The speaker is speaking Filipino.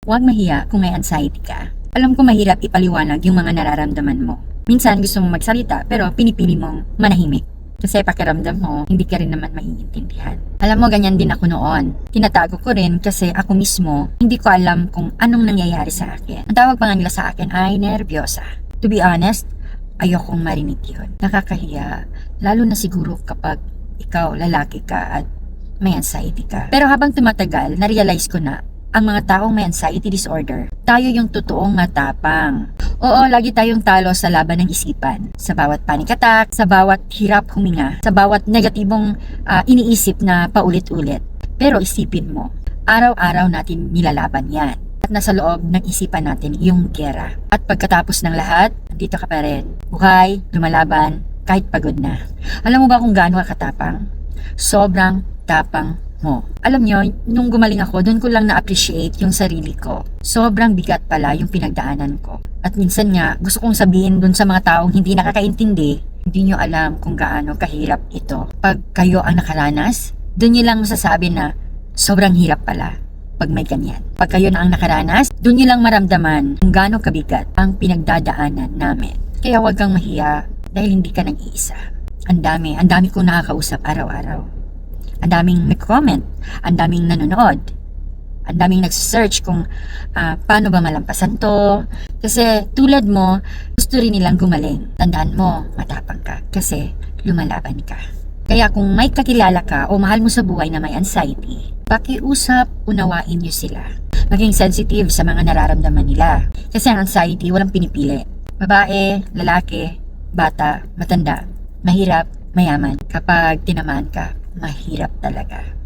Huwag mahiya kung may anxiety ka. Alam ko mahirap ipaliwanag yung mga nararamdaman mo. Minsan gusto mong magsalita pero pinipili mong manahimik. Kasi pakiramdam mo, hindi ka rin naman maiintindihan. Alam mo, ganyan din ako noon. Tinatago ko rin kasi ako mismo, hindi ko alam kung anong nangyayari sa akin. Ang tawag pa nga nila sa akin ay nervyosa. To be honest, ayokong marinig yun. Nakakahiya, lalo na siguro kapag ikaw, lalaki ka at may anxiety ka. Pero habang tumatagal, na-realize ko na ang mga taong may anxiety disorder, tayo yung totoong matapang. Oo, lagi tayong talo sa laban ng isipan. Sa bawat panic attack, sa bawat hirap huminga, sa bawat negatibong ah, iniisip na paulit-ulit. Pero isipin mo, araw-araw natin nilalaban yan. At nasa loob ng isipan natin yung gera. At pagkatapos ng lahat, dito ka pa rin. Buhay, lumalaban, kahit pagod na. Alam mo ba kung gaano ka katapang? Sobrang tapang mo. Alam nyo, nung gumaling ako, doon ko lang na-appreciate yung sarili ko. Sobrang bigat pala yung pinagdaanan ko. At minsan nga, gusto kong sabihin doon sa mga taong hindi nakakaintindi, hindi nyo alam kung gaano kahirap ito. Pag kayo ang nakaranas, doon nyo lang masasabi na sobrang hirap pala pag may ganyan. Pag kayo na ang nakaranas, doon nyo lang maramdaman kung gaano kabigat ang pinagdadaanan namin. Kaya huwag kang mahiya dahil hindi ka nag-iisa. Ang dami, ang dami kong nakakausap araw-araw. Ang daming nag-comment, ang daming nanonood, ang daming nag-search kung ah, paano ba malampasan to. Kasi tulad mo, gusto rin nilang gumaling. Tandaan mo, matapang ka kasi lumalaban ka. Kaya kung may kakilala ka o mahal mo sa buhay na may anxiety, pakiusap, unawain niyo sila. Maging sensitive sa mga nararamdaman nila. Kasi ang anxiety, walang pinipili. Babae, lalaki, bata, matanda, mahirap, mayaman. Kapag tinamaan ka, mahirap talaga.